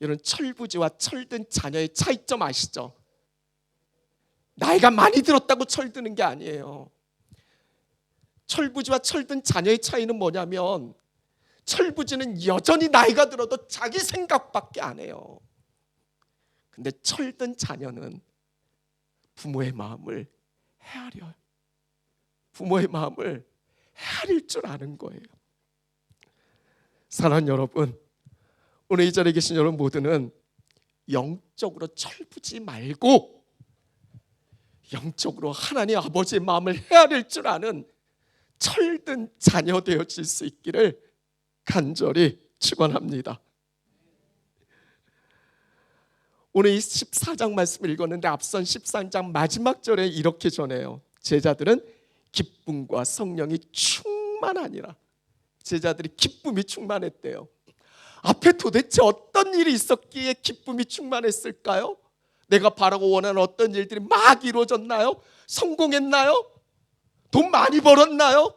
이런 철부지와 철든 자녀의 차이점 아시죠? 나이가 많이 들었다고 철드는 게 아니에요. 철부지와 철든 자녀의 차이는 뭐냐면 철부지는 여전히 나이가 들어도 자기 생각밖에 안 해요. 근데 철든 자녀는 부모의 마음을 헤아려요. 부모의 마음을 헤아릴 줄 아는 거예요. 사랑하는 여러분, 오늘 이 자리에 계신 여러분 모두는 영적으로 철부지 말고 영적으로 하나님 아버지의 마음을 헤아릴 줄 아는 철든 자녀 되어질 수 있기를 간절히 축원합니다. 오늘 이 14장 말씀을 읽었는데 앞선 13장 마지막 절에 이렇게 전해요. 제자들은 기쁨과 성령이 충만하니라. 제자들이 기쁨이 충만했대요. 앞에 도대체 어떤 일이 있었기에 기쁨이 충만했을까요? 내가 바라고 원하는 어떤 일들이 막 이루어졌나요? 성공했나요? 돈 많이 벌었나요?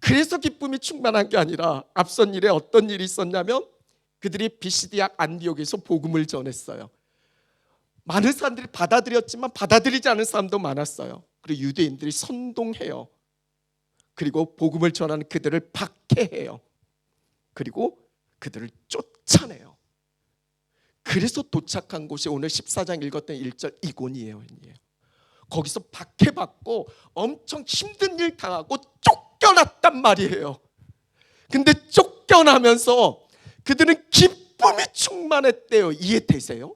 그래서 기쁨이 충만한 게 아니라 앞선 일에 어떤 일이 있었냐면 그들이 비시디악 안디옥에서 복음을 전했어요. 많은 사람들이 받아들였지만 받아들이지 않은 사람도 많았어요. 그리고 유대인들이 선동해요. 그리고 복음을 전하는 그들을 박해해요. 그리고 그들을 쫓아내요. 그래서 도착한 곳이 오늘 14장 읽었던 1절 이곤이에요. 거기서 박해받고 엄청 힘든 일 당하고 쫓겨났단 말이에요. 근데 쫓겨나면서 그들은 기쁨이 충만했대요. 이해되세요?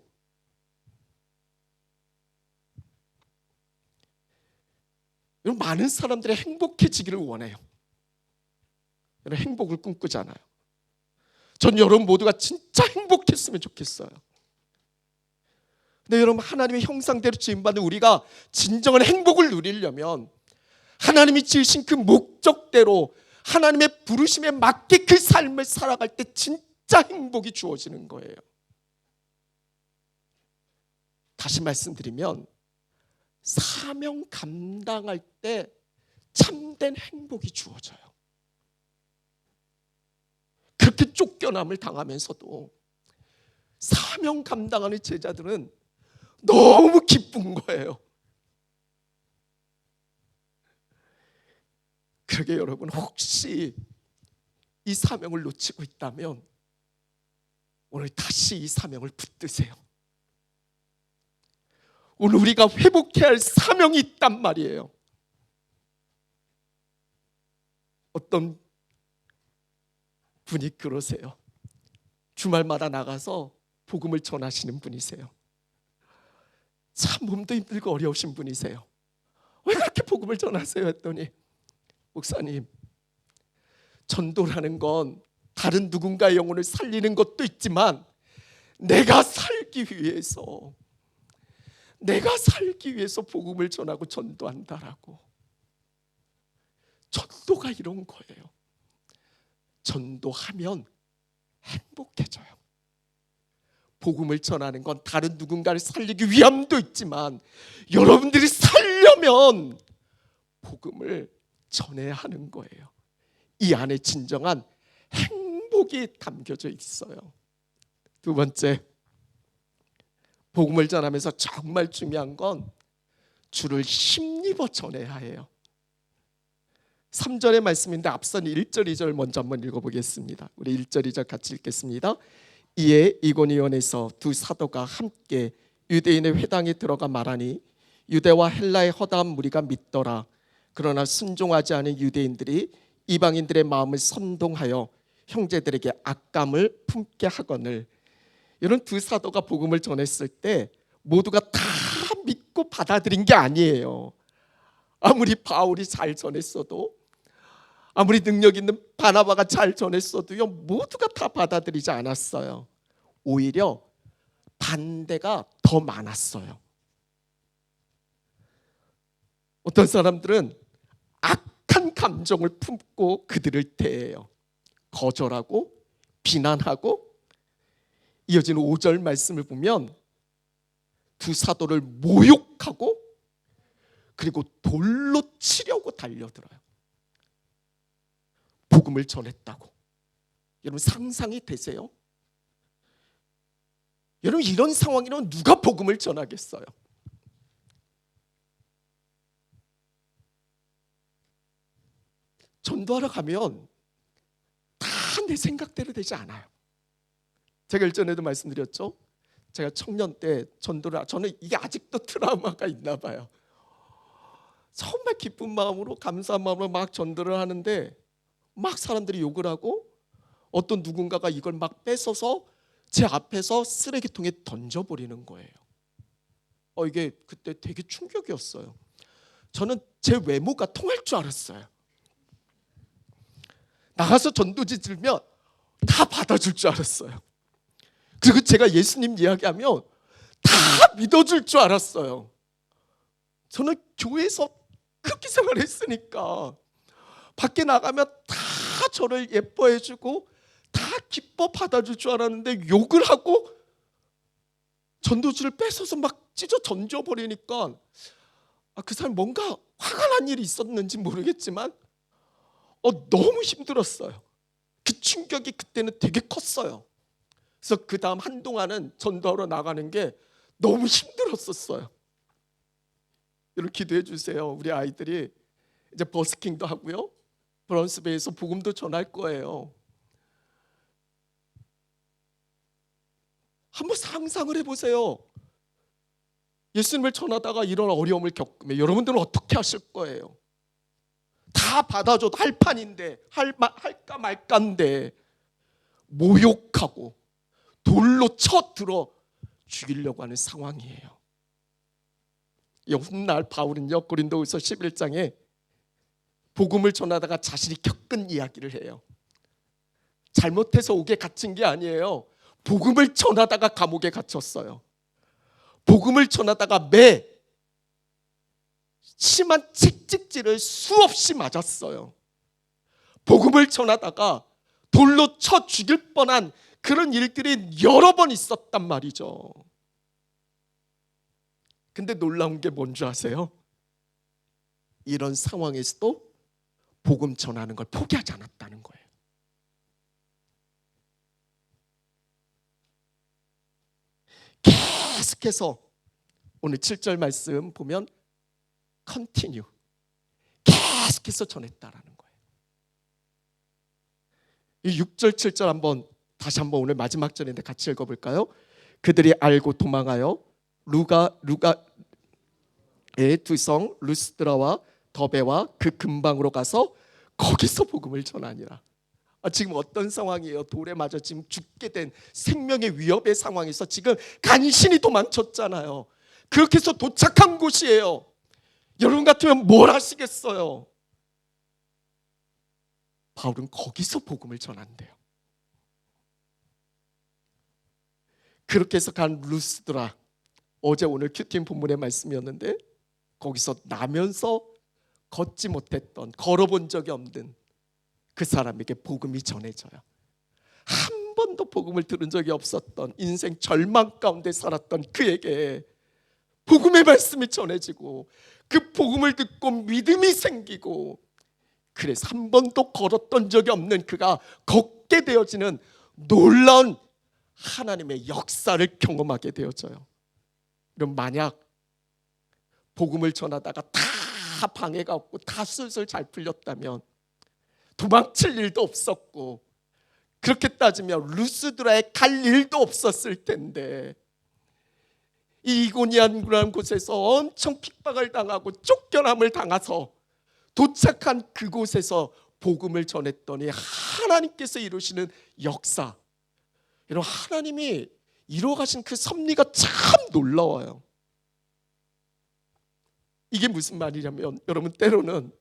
많은 사람들이 행복해지기를 원해요. 행복을 꿈꾸잖아요. 전 여러분 모두가 진짜 행복했으면 좋겠어요. 근데 여러분 하나님의 형상대로 지음받은 우리가 진정한 행복을 누리려면 하나님이 지으신 그 목적대로 하나님의 부르심에 맞게 그 삶을 살아갈 때 진짜 행복이 주어지는 거예요. 다시 말씀드리면 사명 감당할 때 참된 행복이 주어져요. 쫓겨남을 당하면서도 사명 감당하는 제자들은 너무 기쁜 거예요. 그러게 여러분 혹시 이 사명을 놓치고 있다면 오늘 다시 이 사명을 붙드세요. 오늘 우리가 회복해야 할 사명이 있단 말이에요. 어떤 분이 그러세요. 주말마다 나가서 복음을 전하시는 분이세요. 참 몸도 힘들고 어려우신 분이세요. 왜 그렇게 복음을 전하세요? 했더니 목사님 전도라는 건 다른 누군가의 영혼을 살리는 것도 있지만 내가 살기 위해서 내가 살기 위해서 복음을 전하고 전도한다라고 전도가 이런 거예요. 전도하면 행복해져요. 복음을 전하는 건 다른 누군가를 살리기 위함도 있지만 여러분들이 살려면 복음을 전해야 하는 거예요. 이 안에 진정한 행복이 담겨져 있어요. 두 번째, 복음을 전하면서 정말 중요한 건 주를 힘입어 전해야 해요. 3절의 말씀인데 앞선 1절, 2절 먼저 한번 읽어보겠습니다. 우리 1절, 2절 같이 읽겠습니다. 이에 이고니온에서 두 사도가 함께 유대인의 회당에 들어가 말하니 유대와 헬라의 허다한 무리가 믿더라. 그러나 순종하지 않은 유대인들이 이방인들의 마음을 선동하여 형제들에게 악감을 품게 하거늘 이런 두 사도가 복음을 전했을 때 모두가 다 믿고 받아들인 게 아니에요. 아무리 바울이 잘 전했어도 아무리 능력 있는 바나바가 잘 전했어도요 모두가 다 받아들이지 않았어요. 오히려 반대가 더 많았어요. 어떤 사람들은 악한 감정을 품고 그들을 대해요. 거절하고 비난하고 이어지는 5절 말씀을 보면 두 사도를 모욕하고 그리고 돌로 치려고 달려들어요. 복음을 전했다고. 여러분 상상이 되세요? 여러분 이런 상황이면 누가 복음을 전하겠어요? 전도하러 가면 다 내 생각대로 되지 않아요. 제가 일전에도 말씀드렸죠. 제가 청년 때 전도를 저는 이게 아직도 트라우마가 있나 봐요. 정말 기쁜 마음으로 감사한 마음으로 막 전도를 하는데 막 사람들이 욕을 하고 어떤 누군가가 이걸 막 뺏어서 제 앞에서 쓰레기통에 던져버리는 거예요. 어 이게 그때 되게 충격이었어요. 저는 제 외모가 통할 줄 알았어요. 나가서 전도지 들면 다 받아줄 줄 알았어요. 그리고 제가 예수님 이야기하면 다 믿어줄 줄 알았어요. 저는 교회에서 그렇게 생활했으니까 밖에 나가면 다 저를 예뻐해주고 다 기뻐 받아줄 줄 알았는데 욕을 하고 전도지를 뺏어서 막 찢어 던져버리니까 아, 그 사람 뭔가 화가 난 일이 있었는지 모르겠지만 어, 너무 힘들었어요. 그 충격이 그때는 되게 컸어요. 그래서 그 다음 한동안은 전도하러 나가는 게 너무 힘들었었어요. 여러분 기도해 주세요. 우리 아이들이 이제 버스킹도 하고요. 브런스베이에서 복음도 전할 거예요. 한번 상상을 해보세요. 예수님을 전하다가 이런 어려움을 겪으면 여러분들은 어떻게 하실 거예요? 다 받아줘도 할 판인데 할, 마- 할까 말까인데 모욕하고 돌로 쳐 들어 죽이려고 하는 상황이에요. 이 훗날 바울은요 고린도후서 11장에 복음을 전하다가 자신이 겪은 이야기를 해요. 잘못해서 옥에 갇힌 게 아니에요. 복음을 전하다가 감옥에 갇혔어요. 복음을 전하다가 매 심한 책찍질을 수없이 맞았어요. 복음을 전하다가 돌로 쳐 죽일 뻔한 그런 일들이 여러 번 있었단 말이죠. 근데 놀라운 게 뭔지 아세요? 이런 상황에서도 복음 전하는 걸 포기하지 않았다는 거예요. 계속해서 오늘 7절 말씀 보면 컨티뉴 계속해서 전했다라는 거예요. 이 6절 7절 한번 다시 한번 오늘 마지막 절인데 같이 읽어 볼까요? 그들이 알고 도망하여 루가 루가의 두성 루스드라와 더베와 그 근방으로 가서 거기서 복음을 전하니라. 아, 지금 어떤 상황이에요? 돌에 맞아 지금 죽게 된 생명의 위협의 상황에서 지금 간신히 도망쳤잖아요. 그렇게 해서 도착한 곳이에요. 여러분 같으면 뭘 하시겠어요? 바울은 거기서 복음을 전한대요. 그렇게 해서 간 루스드라 어제 오늘 큐팀 본문의 말씀이었는데 거기서 나면서 걷지 못했던 걸어본 적이 없는 그 사람에게 복음이 전해져요. 한 번도 복음을 들은 적이 없었던 인생 절망 가운데 살았던 그에게 복음의 말씀이 전해지고 그 복음을 듣고 믿음이 생기고 그래서 한 번도 걸었던 적이 없는 그가 걷게 되어지는 놀라운 하나님의 역사를 경험하게 되어져요. 그럼 만약 복음을 전하다가 다 방해가 없고 다 술술 잘 풀렸다면 도망칠 일도 없었고 그렇게 따지면 루스드라에 갈 일도 없었을 텐데 이 이고니안이라는 곳에서 엄청 핍박을 당하고 쫓겨남을 당해서 도착한 그곳에서 복음을 전했더니 하나님께서 이루시는 역사 여러분 하나님이 이루어가신 그 섭리가 참 놀라워요. 이게 무슨 말이냐면 여러분 때로는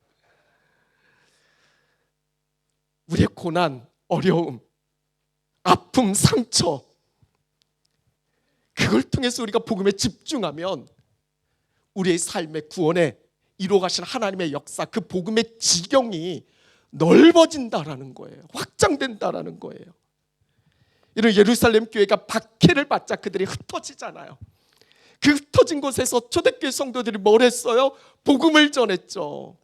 우리의 고난, 어려움, 아픔, 상처 그걸 통해서 우리가 복음에 집중하면 우리의 삶의 구원에 이루어가신 하나님의 역사, 그 복음의 지경이 넓어진다라는 거예요. 확장된다라는 거예요. 이런 예루살렘 교회가 박해를 받자 그들이 흩어지잖아요. 그 흩어진 곳에서 초대교회 성도들이 뭘 했어요? 복음을 전했죠.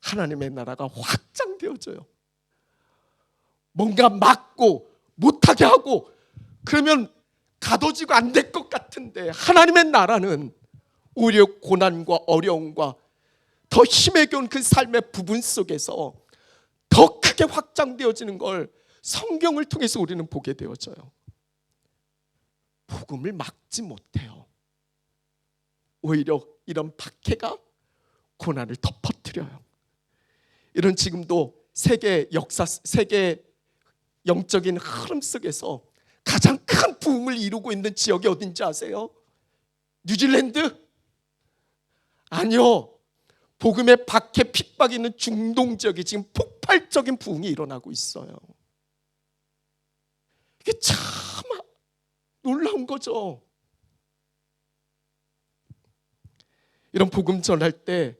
하나님의 나라가 확장되어져요. 뭔가 막고 못하게 하고 그러면 가둬지고 안 될 것 같은데 하나님의 나라는 오히려 고난과 어려움과 더 힘에게 온그 삶의 부분 속에서 더 크게 확장되어지는 걸 성경을 통해서 우리는 보게 되어져요. 복음을 막지 못해요. 오히려 이런 박해가 고난을 덮어뜨려요. 이런 지금도 세계 역사, 세계 영적인 흐름 속에서 가장 큰 부흥을 이루고 있는 지역이 어딘지 아세요? 뉴질랜드? 아니요. 복음의 박해 핍박이 있는 중동 지역이 지금 폭발적인 부흥이 일어나고 있어요. 이게 참 놀라운 거죠. 이런 복음 전할 때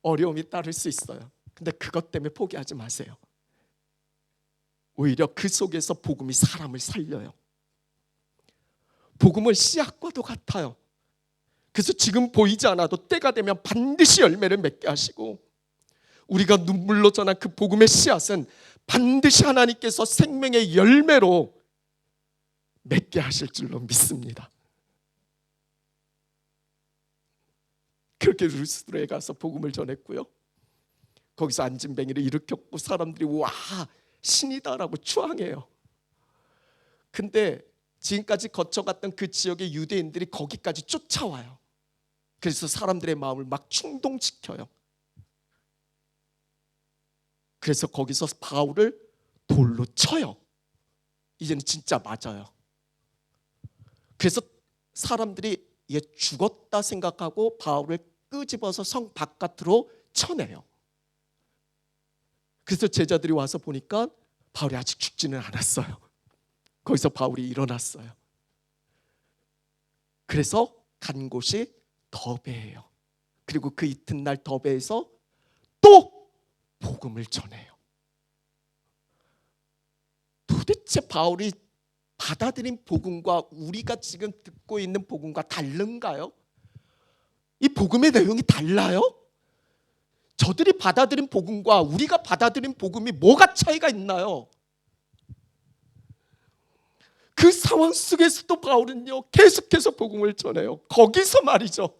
어려움이 따를 수 있어요. 근데 그것 때문에 포기하지 마세요. 오히려 그 속에서 복음이 사람을 살려요. 복음은 씨앗과도 같아요. 그래서 지금 보이지 않아도 때가 되면 반드시 열매를 맺게 하시고 우리가 눈물로 전한 그 복음의 씨앗은 반드시 하나님께서 생명의 열매로 맺게 하실 줄로 믿습니다. 그렇게 루스드로에 가서 복음을 전했고요. 거기서 안진뱅이를 일으켰고 사람들이 와 신이다라고 추앙해요. 근데 지금까지 거쳐갔던 그 지역의 유대인들이 거기까지 쫓아와요. 그래서 사람들의 마음을 막 충동시켜요. 그래서 거기서 바울을 돌로 쳐요. 이제는 진짜 맞아요. 그래서 사람들이 얘 죽었다 생각하고 바울을 끄집어서 성 바깥으로 쳐내요. 그래서 제자들이 와서 보니까 바울이 아직 죽지는 않았어요. 거기서 바울이 일어났어요. 그래서 간 곳이 더베예요. 그리고 그 이튿날 더베에서 또 복음을 전해요. 도대체 바울이 받아들인 복음과 우리가 지금 듣고 있는 복음과 다른가요? 이 복음의 내용이 달라요? 저들이 받아들인 복음과 우리가 받아들인 복음이 뭐가 차이가 있나요? 그 상황 속에서도 바울은요 계속해서 복음을 전해요. 거기서 말이죠.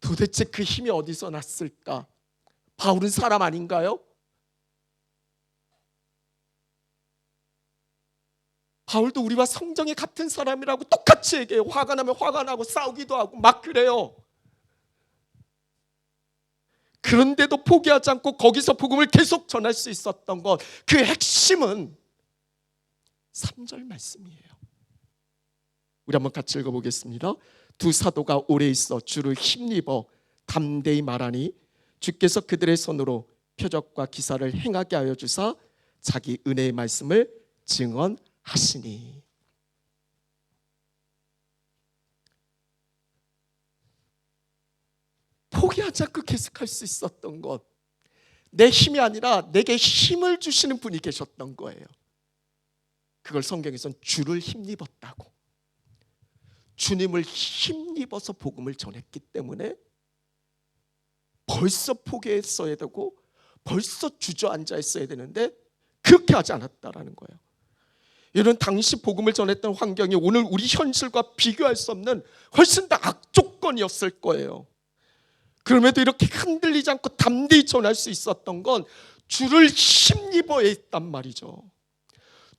도대체 그 힘이 어디서 났을까? 바울은 사람 아닌가요? 바울도 우리와 성정이 같은 사람이라고 똑같이 얘기해요. 화가 나면 화가 나고 싸우기도 하고 막 그래요. 그런데도 포기하지 않고 거기서 복음을 계속 전할 수 있었던 것, 그 핵심은 3절 말씀이에요. 우리 한번 같이 읽어보겠습니다. 두 사도가 오래 있어 주를 힘입어 담대히 말하니 주께서 그들의 손으로 표적과 기사를 행하게 하여 주사 자기 은혜의 말씀을 증언 하시니 포기하지 않고 계속할 수 있었던 것. 내 힘이 아니라 내게 힘을 주시는 분이 계셨던 거예요. 그걸 성경에선 주를 힘입었다고. 주님을 힘입어서 복음을 전했기 때문에 벌써 포기했어야 되고 벌써 주저앉아 있어야 되는데 그렇게 하지 않았다라는 거예요. 이런 당시 복음을 전했던 환경이 오늘 우리 현실과 비교할 수 없는 훨씬 더 악조건이었을 거예요. 그럼에도 이렇게 흔들리지 않고 담대히 전할 수 있었던 건 주를 힘입어 있단 말이죠.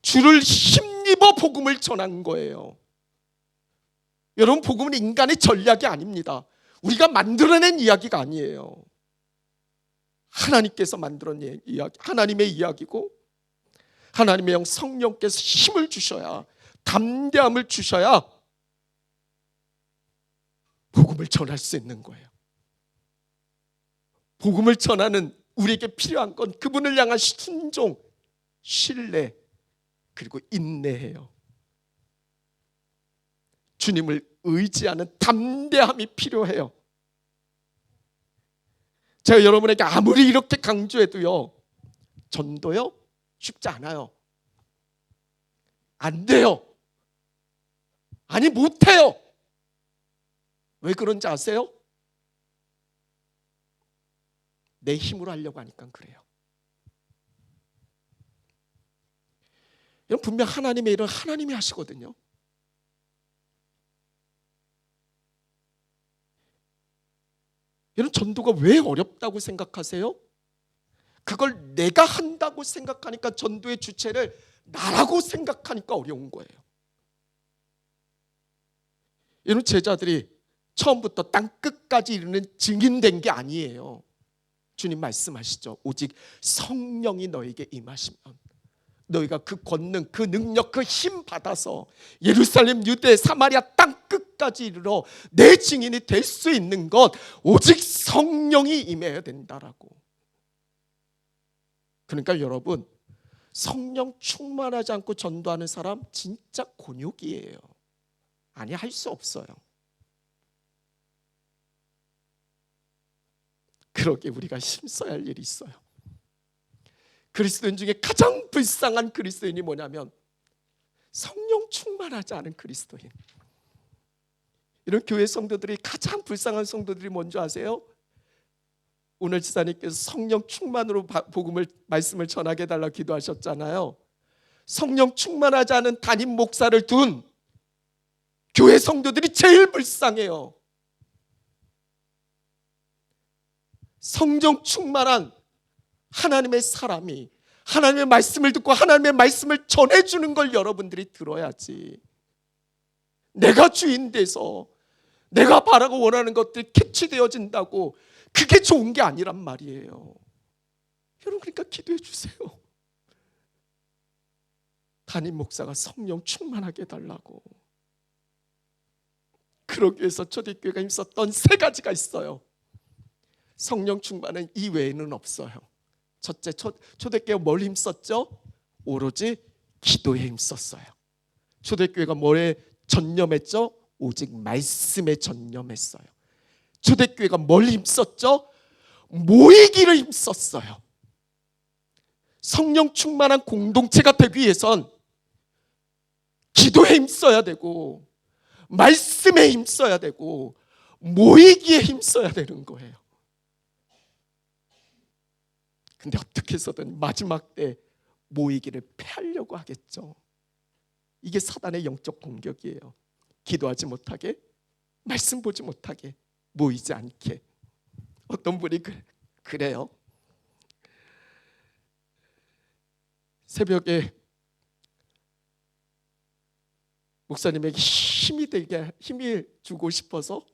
주를 힘입어 복음을 전한 거예요. 여러분 복음은 인간의 전략이 아닙니다. 우리가 만들어낸 이야기가 아니에요. 하나님께서 만들어낸 이야기, 하나님의 이야기고 하나님의 영 성령께서 힘을 주셔야 담대함을 주셔야 복음을 전할 수 있는 거예요. 복음을 전하는 우리에게 필요한 건 그분을 향한 순종, 신뢰, 그리고 인내해요. 주님을 의지하는 담대함이 필요해요. 제가 여러분에게 아무리 이렇게 강조해도요, 전도요, 쉽지 않아요. 안 돼요. 아니, 못해요. 왜 그런지 아세요? 내 힘으로 하려고 하니까 그래요. 여러분 분명 하나님의 일은 하나님이 하시거든요. 여러분 전도가 왜 어렵다고 생각하세요? 그걸 내가 한다고 생각하니까 전도의 주체를 나라고 생각하니까 어려운 거예요. 여러분 제자들이 처음부터 땅 끝까지 이르는 증인된 게 아니에요. 주님 말씀하시죠. 오직 성령이 너에게 임하시면 너희가 그 권능, 그 능력, 그 힘 받아서 예루살렘, 유대, 사마리아 땅 끝까지 이르러 내 증인이 될 수 있는 것 오직 성령이 임해야 된다라고. 그러니까 여러분 성령 충만하지 않고 전도하는 사람 진짜 곤욕이에요. 아니 할 수 없어요. 그러게 우리가 힘써야 할 일이 있어요. 그리스도인 중에 가장 불쌍한 그리스도인이 뭐냐면 성령 충만하지 않은 그리스도인. 이런 교회 성도들이 가장 불쌍한 성도들이 뭔지 아세요? 오늘 지사님께서 성령 충만으로 바- 복음을 말씀을 전하게 달라 기도하셨잖아요. 성령 충만하지 않은 담임 목사를 둔 교회 성도들이 제일 불쌍해요. 성령 충만한 하나님의 사람이 하나님의 말씀을 듣고 하나님의 말씀을 전해주는 걸 여러분들이 들어야지. 내가 주인 돼서 내가 바라고 원하는 것들이 캐치되어진다고 그게 좋은 게 아니란 말이에요. 여러분 그러니까 기도해 주세요. 담임 목사가 성령 충만하게 해달라고. 그러기 위해서 초대교회가 힘썼던 세 가지가 있어요. 성령 충만은 이 외에는 없어요. 첫째 초, 초대교회 뭘 힘썼죠? 오로지 기도에 힘썼어요. 초대교회가 뭐에 전념했죠? 오직 말씀에 전념했어요. 초대교회가 뭘 힘썼죠? 모이기를 힘썼어요. 성령 충만한 공동체가 되기 위해선 기도에 힘써야 되고 말씀에 힘써야 되고 모이기에 힘써야 되는 거예요. 근데 어떻게 해서든 마지막 때 모이기를 패하려고 하겠죠. 이게 사단의 영적 공격이에요. 기도하지 못하게, 말씀 보지 못하게, 모이지 않게. 어떤 분이 그, 그래요. 새벽에 목사님에게 힘이 되게 힘이 주고 싶어서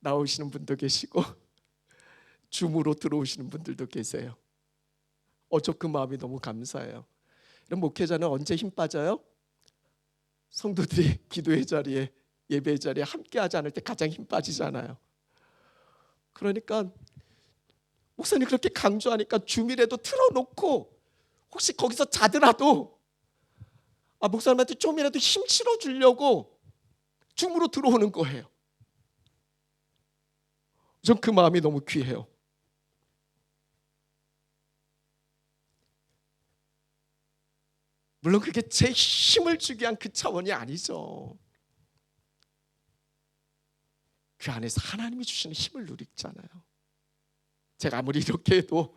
나오시는 분도 계시고 줌으로 들어오시는 분들도 계세요. 어, 저 그 마음이 너무 감사해요. 이런 목회자는 언제 힘 빠져요? 성도들이 기도의 자리에 예배의 자리에 함께 하지 않을 때 가장 힘 빠지잖아요. 그러니까 목사님 그렇게 강조하니까 줌이라도 틀어놓고 혹시 거기서 자더라도 아 목사님한테 좀이라도 힘 실어 주려고 줌으로 들어오는 거예요. 전 그 마음이 너무 귀해요. 물론 그게 제 힘을 주기 위한 그 차원이 아니죠. 그 안에서 하나님이 주시는 힘을 누리잖아요. 제가 아무리 이렇게 해도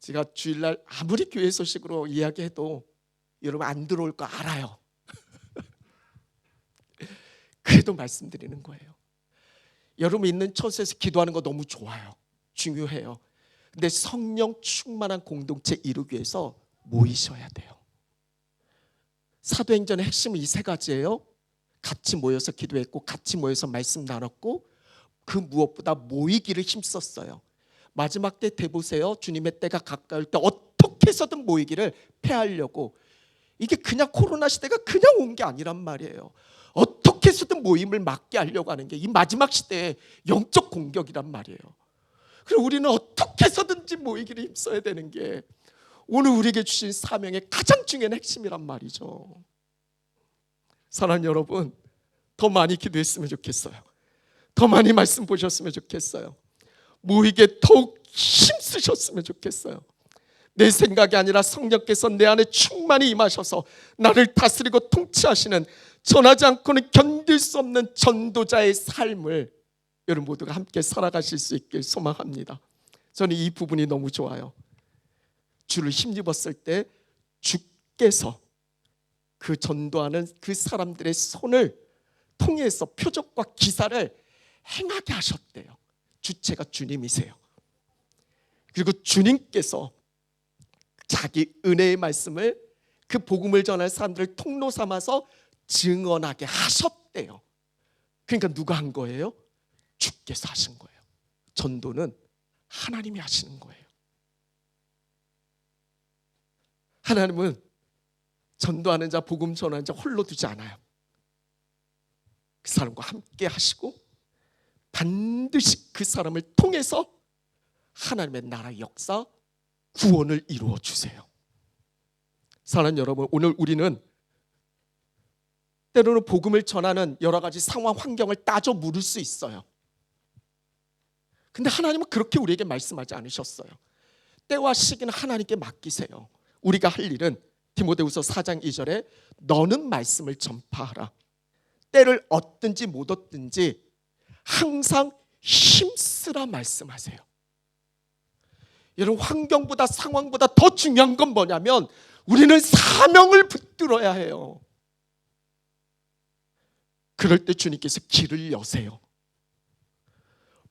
제가 주일날 아무리 교회 소식으로 이야기해도 여러분 안 들어올 거 알아요. 그래도 말씀드리는 거예요. 여러분 있는 처소에서 기도하는 거 너무 좋아요. 중요해요. 근데 성령 충만한 공동체 이루기 위해서 모이셔야 돼요. 사도행전의 핵심은 이 세 가지예요. 같이 모여서 기도했고 같이 모여서 말씀 나눴고 그 무엇보다 모이기를 힘썼어요. 마지막 때 대보세요. 주님의 때가 가까울 때 어떻게 해서든 모이기를 패하려고 이게 그냥 코로나 시대가 그냥 온 게 아니란 말이에요. 어떻게 해서든 모임을 막게 하려고 하는 게 이 마지막 시대의 영적 공격이란 말이에요. 그리고 우리는 어떻게 해서든지 모이기를 힘써야 되는 게 오늘 우리에게 주신 사명의 가장 중요한 핵심이란 말이죠. 사랑하는 여러분, 더 많이 기도했으면 좋겠어요. 더 많이 말씀 보셨으면 좋겠어요. 모이게 더욱 힘쓰셨으면 좋겠어요. 내 생각이 아니라 성령께서 내 안에 충만히 임하셔서 나를 다스리고 통치하시는 전하지 않고는 견딜 수 없는 전도자의 삶을 여러분 모두가 함께 살아가실 수 있길 소망합니다. 저는 이 부분이 너무 좋아요. 주를 힘입었을 때 주께서 그 전도하는 그 사람들의 손을 통해서 표적과 기사를 행하게 하셨대요. 주체가 주님이세요. 그리고 주님께서 자기 은혜의 말씀을 그 복음을 전할 사람들을 통로 삼아서 증언하게 하셨대요. 그러니까 누가 한 거예요? 주께서 하신 거예요. 전도는 하나님이 하시는 거예요. 하나님은 전도하는 자, 복음 전하는 자 홀로 두지 않아요. 그 사람과 함께 하시고 반드시 그 사람을 통해서 하나님의 나라 역사 구원을 이루어 주세요. 사랑하는 여러분, 오늘 우리는 때로는 복음을 전하는 여러 가지 상황 환경을 따져 물을 수 있어요. 근데 하나님은 그렇게 우리에게 말씀하지 않으셨어요. 때와 시기는 하나님께 맡기세요. 우리가 할 일은 디모데후서 4장 2절에 너는 말씀을 전파하라. 때를 얻든지 못 얻든지 항상 힘쓰라 말씀하세요. 여러분 환경보다 상황보다 더 중요한 건 뭐냐면 우리는 사명을 붙들어야 해요. 그럴 때 주님께서 길을 여세요.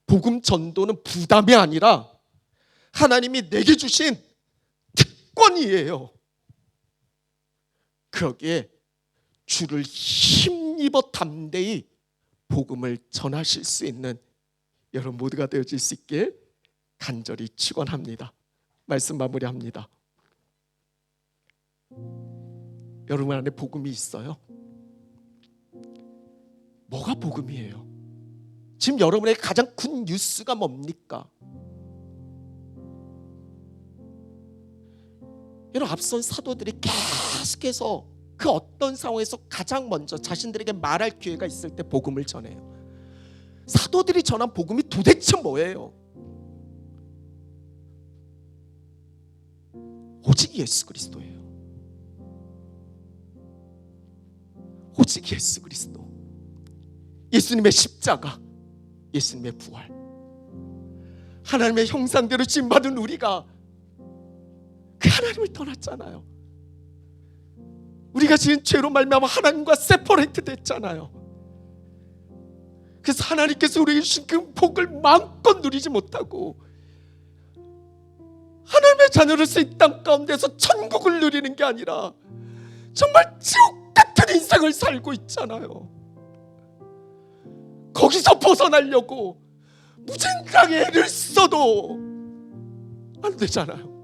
복음 전도는 부담이 아니라 하나님이 내게 주신 특권이에요. 그러기에 주를 힘입어 담대히 복음을 전하실 수 있는 여러분 모두가 되어질 수 있길 간절히 축원합니다. 말씀 마무리합니다. 여러분 안에 복음이 있어요? 뭐가 복음이에요? 지금 여러분의 가장 큰 뉴스가 뭡니까? 여러분 앞선 사도들이 계속해서 그 어떤 상황에서 가장 먼저 자신들에게 말할 기회가 있을 때 복음을 전해요. 사도들이 전한 복음이 도대체 뭐예요? 오직 예수 그리스도예요. 오직 예수 그리스도. 예수님의 십자가, 예수님의 부활. 하나님의 형상대로 지음받은 우리가 그 하나님을 떠났잖아요. 우리가 지은 죄로 말미암아 하나님과 세퍼레이트 됐잖아요. 그래서 하나님께서 우리에게 주신 그 복을 마음껏 누리지 못하고 하나님의 자녀로서 이 땅 가운데서 천국을 누리는 게 아니라 정말 지옥 같은 인생을 살고 있잖아요. 거기서 벗어나려고 무진장에 애를 써도 안 되잖아요.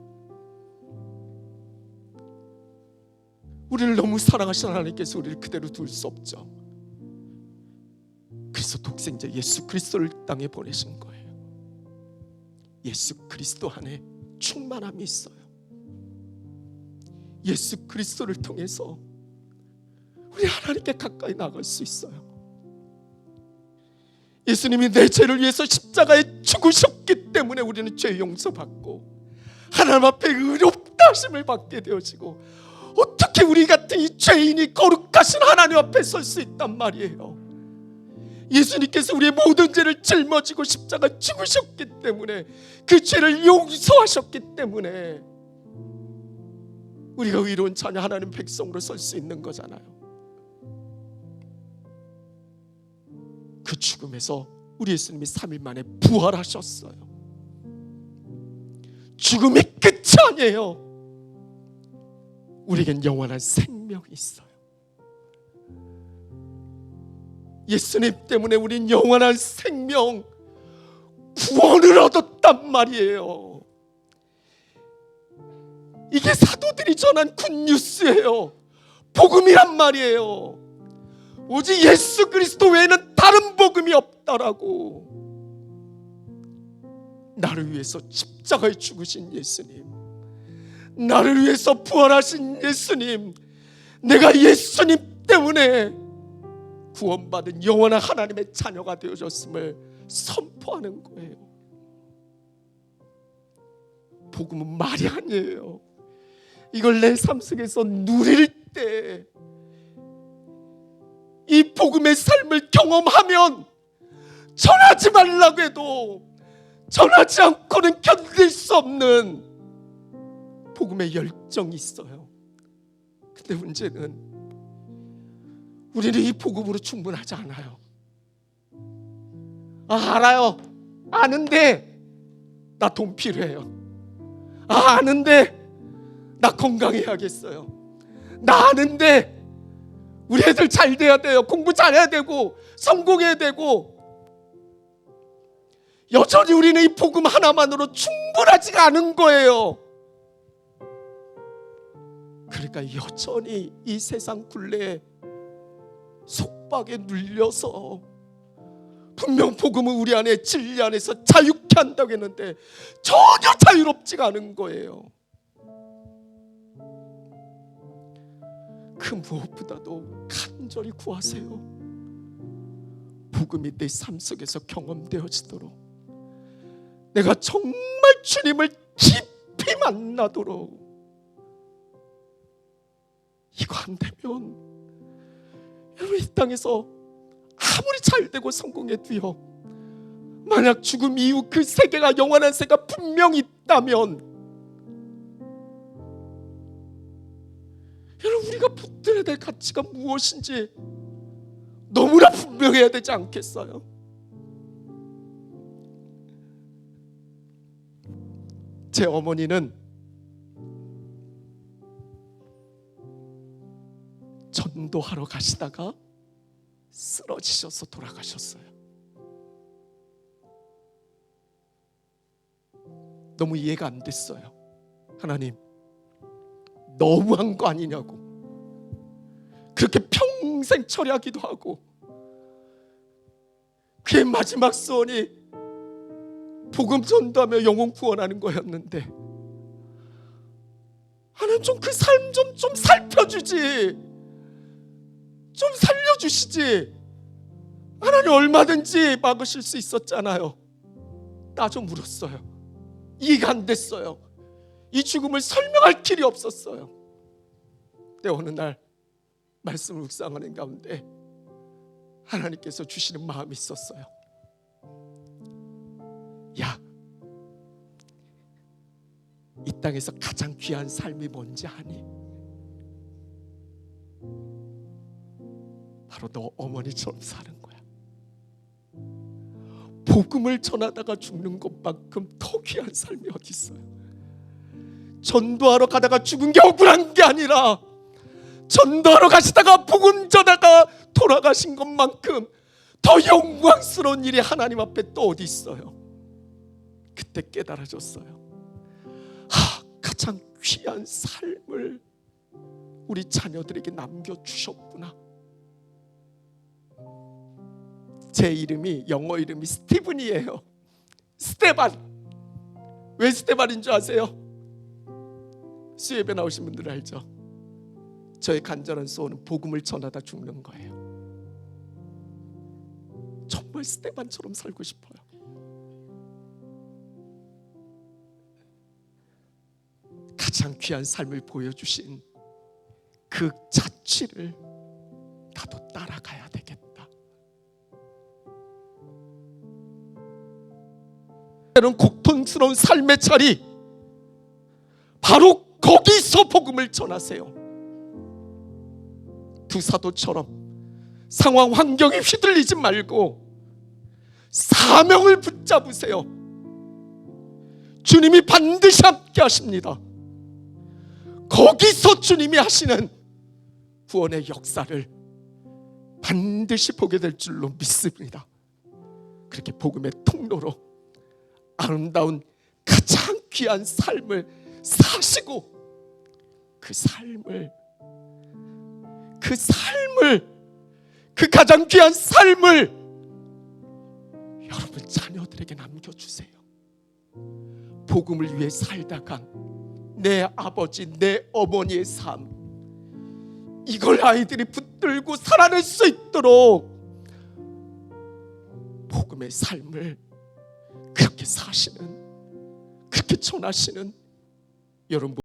우리를 너무 사랑하신 하나님께서 우리를 그대로 둘 수 없죠. 그래서 독생자 예수 그리스도를 땅에 보내신 거예요. 예수 그리스도 안에 충만함이 있어요. 예수 그리스도를 통해서 우리 하나님께 가까이 나갈 수 있어요. 예수님이 내 죄를 위해서 십자가에 죽으셨기 때문에 우리는 죄 용서받고 하나님 앞에 의롭다 하심을 받게 되어지고 어떻게 우리 같은 이 죄인이 거룩하신 하나님 앞에 설 수 있단 말이에요. 예수님께서 우리의 모든 죄를 짊어지고 십자가 죽으셨기 때문에 그 죄를 용서하셨기 때문에 우리가 의로운 자녀 하나님 백성으로 설 수 있는 거잖아요. 그 죽음에서 우리 예수님이 3일 만에 부활하셨어요. 죽음이 끝이 아니에요. 우리에겐 영원한 생명이 있어요. 예수님 때문에 우린 영원한 생명, 구원을 얻었단 말이에요. 이게 사도들이 전한 굿뉴스예요. 복음이란 말이에요. 오직 예수 그리스도 외에는 다른 복음이 없다라고. 나를 위해서 십자가에 죽으신 예수님. 나를 위해서 부활하신 예수님. 내가 예수님 때문에 구원받은 영원한 하나님의 자녀가 되어졌음을 선포하는 거예요. 복음은 말이 아니에요. 이걸 내 삶 속에서 누릴 때, 이 복음의 삶을 경험하면 전하지 말라고 해도 전하지 않고는 견딜 수 없는 복음의 열정이 있어요. 근데 문제는 우리는 이 복음으로 충분하지 않아요. 아, 알아요. 아는데 나 돈 필요해요. 아, 아는데 나 건강해야겠어요. 나 아는데 우리 애들 잘 돼야 돼요. 공부 잘해야 되고 성공해야 되고 여전히 우리는 이 복음 하나만으로 충분하지가 않은 거예요. 그러니까 여전히 이 세상 굴레에 속박에 눌려서 분명 복음은 우리 안에 진리 안에서 자유케 한다고 했는데 전혀 자유롭지가 않은 거예요. 그 무엇보다도 간절히 구하세요. 복음이 내 삶 속에서 경험되어지도록 내가 정말 주님을 깊이 만나도록 이거 안 되면 여러분 이 땅에서 아무리 잘 되고 성공해도요 만약 죽음 이후 그 세계가 영원한 세계가 분명히 있다면 여러분 우리가 붙들어야 될 가치가 무엇인지 너무나 분명해야 되지 않겠어요? 제 어머니는 전도하러 가시다가 쓰러지셔서 돌아가셨어요. 너무 이해가 안 됐어요. 하나님, 너무한 거 아니냐고. 그렇게 평생 처리하기도 하고 그의 마지막 소원이 복음 전도하며 영혼 구원하는 거였는데 하나님 좀 그 삶 좀 좀 살펴주지 좀 살려주시지. 하나님 얼마든지 막으실 수 있었잖아요. 따져 물었어요. 이해가 안 됐어요. 이 죽음을 설명할 길이 없었어요. 근데 어느 날 말씀을 묵상하는 가운데 하나님께서 주시는 마음이 있었어요. 야, 이 땅에서 가장 귀한 삶이 뭔지 아니? 바로 너 어머니처럼 사는 거야. 복음을 전하다가 죽는 것만큼 더 귀한 삶이 어디 있어요? 전도하러 가다가 죽은 게 억울한 게 아니라 전도하러 가시다가 복음 전하다가 돌아가신 것만큼 더 영광스러운 일이 하나님 앞에 또 어디 있어요? 그때 깨달아졌어요. 하, 가장 귀한 삶을 우리 자녀들에게 남겨 주셨구나. 제 이름이 영어 이름이 스티븐이에요. 스테반. 왜 스테반인 줄 아세요? 수협에 나오신 분들 알죠? 저의 간절한 소원은 복음을 전하다 죽는 거예요. 정말 스테반처럼 살고 싶어요. 가장 귀한 삶을 보여주신 그 자취를 나도 따라가야 되겠다. 때는 고통스러운 삶의 자리 바로 거기서 복음을 전하세요. 두 사도처럼 상황 환경에 휘둘리지 말고 사명을 붙잡으세요. 주님이 반드시 함께 하십니다. 거기서 주님이 하시는 구원의 역사를 반드시 보게 될 줄로 믿습니다. 그렇게 복음의 통로로 아름다운 가장 귀한 삶을 사시고 그 삶을 그 삶을 그 가장 귀한 삶을 여러분 자녀들에게 남겨주세요. 복음을 위해 살다가 내 아버지, 내 어머니의 삶 이걸 아이들이 붙들고 살아낼 수 있도록 복음의 삶을 그렇게 사시는 그렇게 전하시는 여러분